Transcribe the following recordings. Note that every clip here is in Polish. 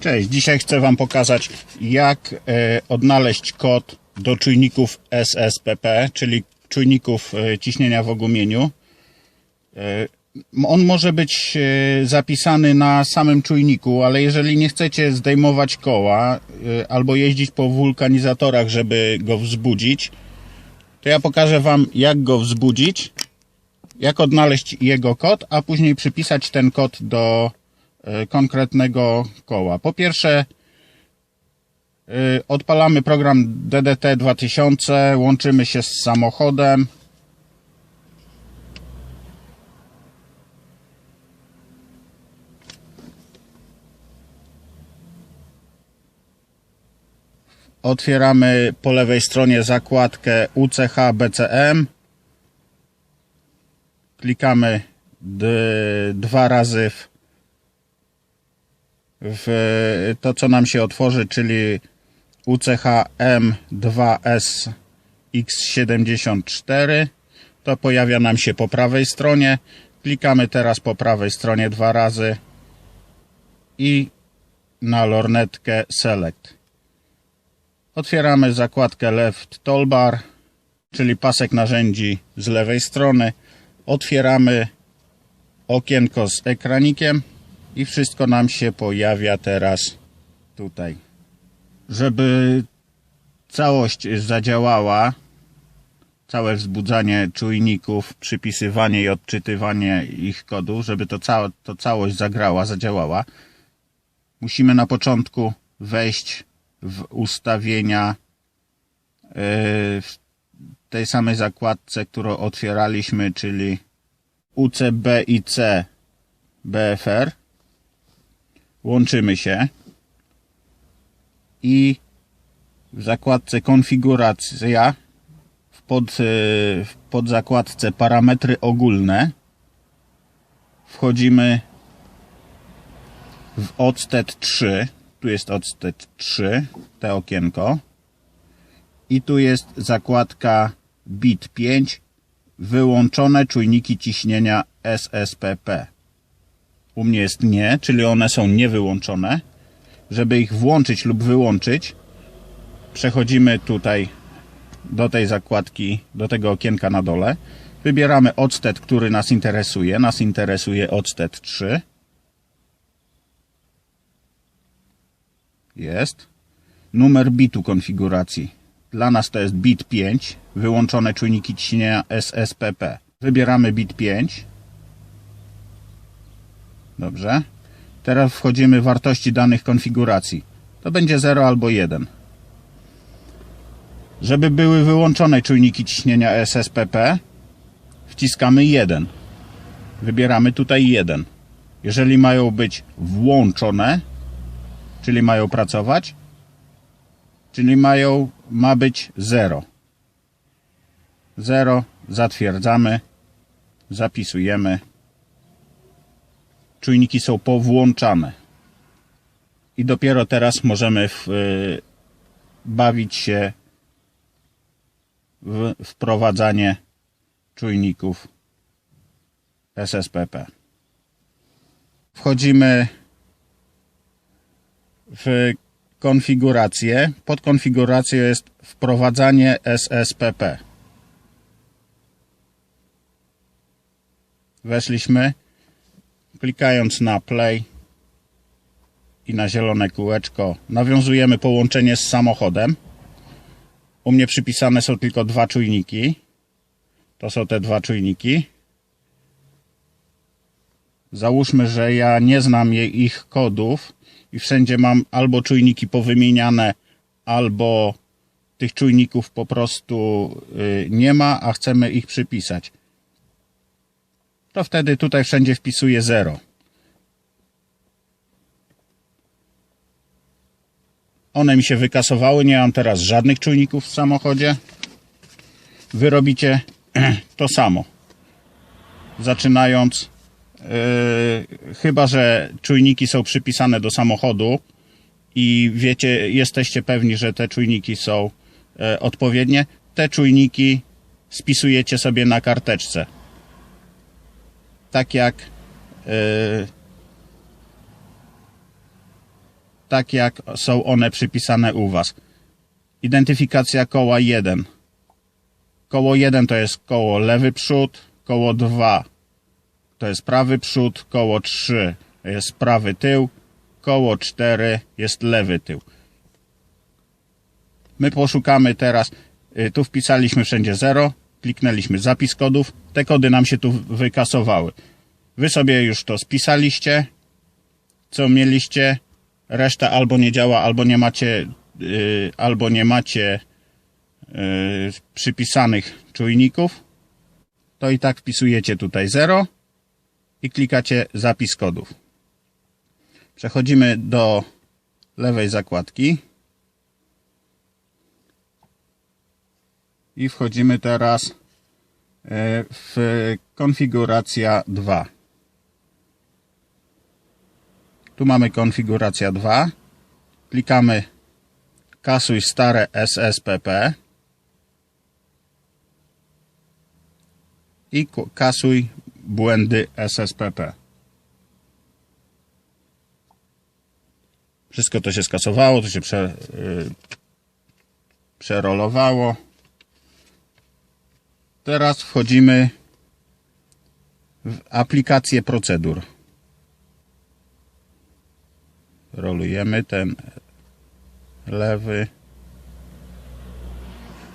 Cześć, dzisiaj chcę Wam pokazać jak e, odnaleźć kod do czujników SSPP, czyli czujników e, ciśnienia w ogumieniu. E, on może być zapisany na samym czujniku, ale jeżeli nie chcecie zdejmować koła albo jeździć po wulkanizatorach, żeby go wzbudzić, to ja pokażę Wam jak go wzbudzić, jak odnaleźć jego kod, a później przypisać ten kod do konkretnego koła. Po pierwsze, e, odpalamy program DDT 2000, łączymy się z samochodem. Otwieramy po lewej stronie zakładkę UCH BCM. Klikamy dwa razy w, w to, co nam się otworzy, czyli UCH M2S X74. To pojawia nam się po prawej stronie. Klikamy teraz po prawej stronie dwa razy i na lornetkę Select. Otwieramy zakładkę Left Toolbar, czyli pasek narzędzi z lewej strony. Otwieramy okienko z ekranikiem i wszystko nam się pojawia teraz tutaj. Żeby całość zadziałała, całe wzbudzanie czujników, przypisywanie i odczytywanie ich kodu, żeby to, cała, to całość zagrała, zadziałała, musimy na początku wejść w ustawienia yy, w tej samej zakładce, którą otwieraliśmy, czyli UCB i C BFR. Łączymy się i w zakładce konfiguracja w, pod, yy, w podzakładce parametry ogólne wchodzimy w odstet 3 tu jest odstet 3, te okienko. I tu jest zakładka bit 5, wyłączone czujniki ciśnienia SSPP. U mnie jest nie, czyli one są niewyłączone. Żeby ich włączyć lub wyłączyć, przechodzimy tutaj do tej zakładki, do tego okienka na dole. Wybieramy odstet, który nas interesuje. Nas interesuje odstet 3. Jest. Numer bitu konfiguracji. Dla nas to jest bit 5. Wyłączone czujniki ciśnienia SSPP. Wybieramy bit 5. Dobrze. Teraz wchodzimy w wartości danych konfiguracji. To będzie 0 albo 1. Żeby były wyłączone czujniki ciśnienia SSPP, wciskamy 1. Wybieramy tutaj 1. Jeżeli mają być włączone, czyli mają pracować, czyli mają, ma być 0. 0, zatwierdzamy, zapisujemy. Czujniki są powłączane. I dopiero teraz możemy w, y, bawić się w wprowadzanie czujników SSPP. Wchodzimy w konfigurację. Pod konfiguracją jest wprowadzanie SSPP. Weszliśmy, klikając na play i na zielone kółeczko nawiązujemy połączenie z samochodem. U mnie przypisane są tylko dwa czujniki. To są te dwa czujniki. Załóżmy, że ja nie znam jej, ich kodów i wszędzie mam albo czujniki powymieniane, albo tych czujników po prostu y, nie ma, a chcemy ich przypisać. To wtedy tutaj wszędzie wpisuję 0. One mi się wykasowały, nie mam teraz żadnych czujników w samochodzie. Wy robicie to samo. Zaczynając Yy, chyba, że czujniki są przypisane do samochodu i wiecie, jesteście pewni, że te czujniki są e, odpowiednie, te czujniki spisujecie sobie na karteczce. Tak jak e, tak jak są one przypisane u Was. Identyfikacja koła 1. Koło 1 to jest koło lewy przód, koło 2 to jest prawy przód, koło 3 jest prawy tył, koło 4 jest lewy tył. My poszukamy teraz, y, tu wpisaliśmy wszędzie 0, kliknęliśmy zapis kodów, te kody nam się tu wykasowały. Wy sobie już to spisaliście, co mieliście, reszta albo nie działa, albo nie macie, yy, albo nie macie yy, przypisanych czujników, to i tak wpisujecie tutaj 0 i klikacie zapis kodów. Przechodzimy do lewej zakładki i wchodzimy teraz yy, w konfiguracja 2. Tu mamy konfiguracja 2. Klikamy kasuj stare SSPP i kasuj błędy SSPP. Wszystko to się skasowało, to się prze, y, przerolowało. Teraz wchodzimy w aplikację procedur. rolujemy ten lewy.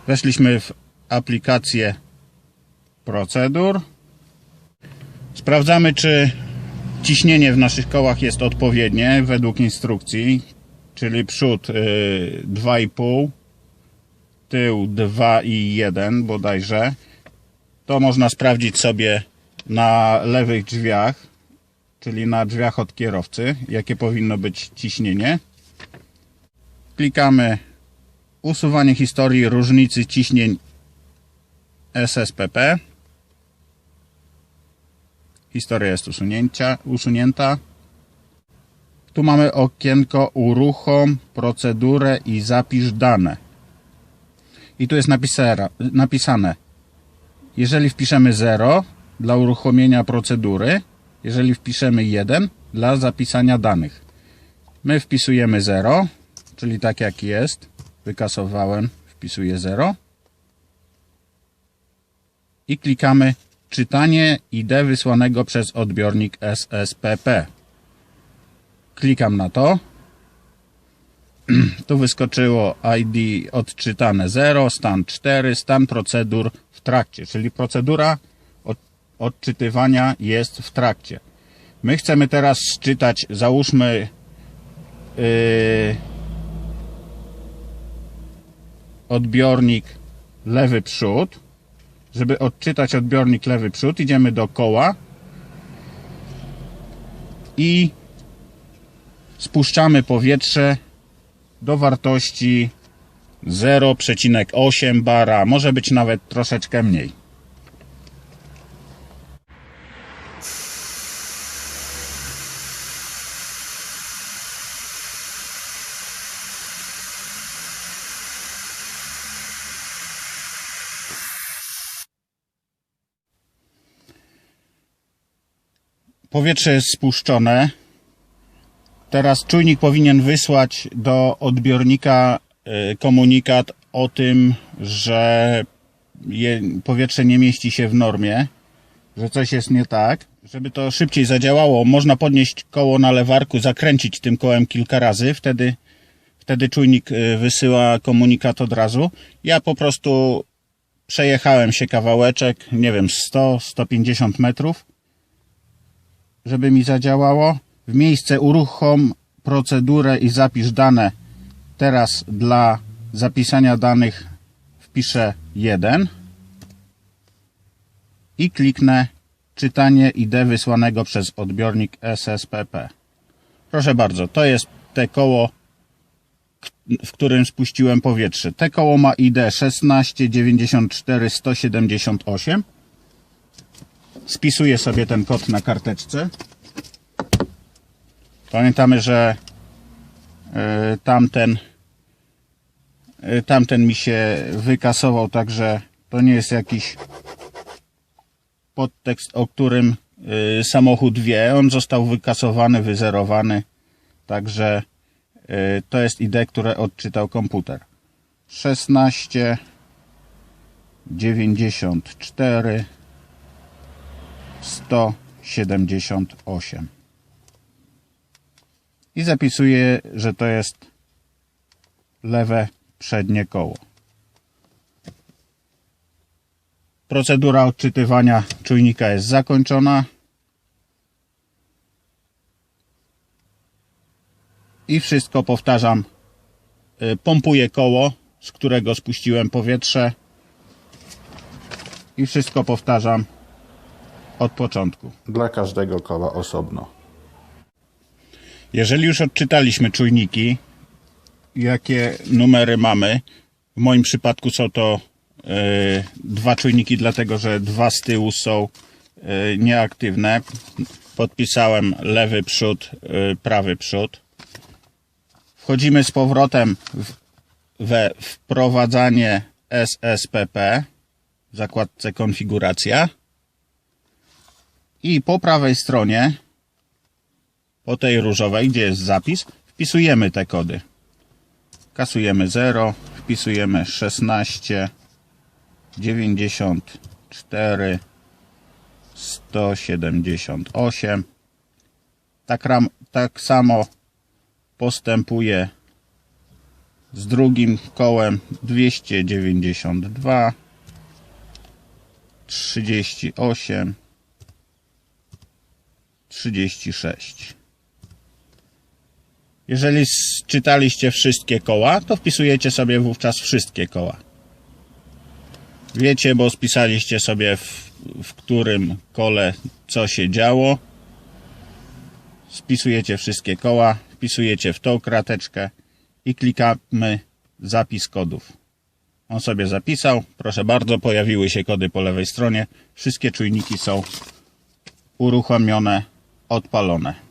Weszliśmy w aplikację procedur. Sprawdzamy, czy ciśnienie w naszych kołach jest odpowiednie według instrukcji, czyli przód y, 2,5, tył 2,1 bodajże. To można sprawdzić sobie na lewych drzwiach czyli na drzwiach od kierowcy, jakie powinno być ciśnienie. Klikamy usuwanie historii różnicy ciśnień SSPP. Historia jest usunięta. Tu mamy okienko uruchom procedurę i zapisz dane. I tu jest napisane, jeżeli wpiszemy 0 dla uruchomienia procedury, jeżeli wpiszemy 1 dla zapisania danych. My wpisujemy 0, czyli tak jak jest, wykasowałem, wpisuję 0 i klikamy czytanie ID wysłanego przez odbiornik SSPP. Klikam na to. Tu wyskoczyło ID odczytane 0, stan 4, stan procedur w trakcie, czyli procedura od, odczytywania jest w trakcie. My chcemy teraz czytać, załóżmy yy, odbiornik lewy przód. Żeby odczytać odbiornik lewy przód, idziemy do koła i spuszczamy powietrze do wartości 0,8 bara, może być nawet troszeczkę mniej. Powietrze jest spuszczone. Teraz czujnik powinien wysłać do odbiornika komunikat o tym, że powietrze nie mieści się w normie, że coś jest nie tak. Żeby to szybciej zadziałało, można podnieść koło na lewarku, zakręcić tym kołem kilka razy, wtedy, wtedy czujnik y, wysyła komunikat od razu. Ja po prostu przejechałem się kawałeczek, nie wiem, 100-150 metrów żeby mi zadziałało. W miejsce uruchom procedurę i zapisz dane. Teraz dla zapisania danych wpiszę 1 i kliknę czytanie ID wysłanego przez odbiornik SSPP. Proszę bardzo, to jest te koło, w którym spuściłem powietrze. Te koło ma ID 1694 178 spisuję sobie ten kod na karteczce. Pamiętamy, że y, tamten tamten mi się wykasował, także to nie jest jakiś podtekst, o którym y, samochód wie. On został wykasowany, wyzerowany, także y, to jest ID, które odczytał komputer. 16 94 178 i zapisuję, że to jest lewe przednie koło. Procedura odczytywania czujnika jest zakończona. I wszystko powtarzam. y, Pompuję koło, z którego spuściłem powietrze. I wszystko powtarzam od początku. Dla każdego koła osobno. Jeżeli już odczytaliśmy czujniki, jakie numery mamy, w moim przypadku są to e, dwa czujniki, dlatego że dwa z tyłu są e, nieaktywne. Podpisałem lewy przód, e, prawy przód. Wchodzimy z powrotem w, we wprowadzanie SSPP w zakładce konfiguracja i po prawej stronie po tej różowej, gdzie jest zapis, wpisujemy te kody. Kasujemy 0, wpisujemy 16, 94, 178. Tak, ram, tak samo postępuje z drugim kołem 292, 38, 36. Jeżeli czytaliście wszystkie koła, to wpisujecie sobie wówczas wszystkie koła. Wiecie, bo spisaliście sobie w, w którym kole co się działo. Spisujecie wszystkie koła, wpisujecie w tą krateczkę i klikamy zapis kodów. On sobie zapisał. Proszę bardzo, pojawiły się kody po lewej stronie. Wszystkie czujniki są uruchomione, odpalone.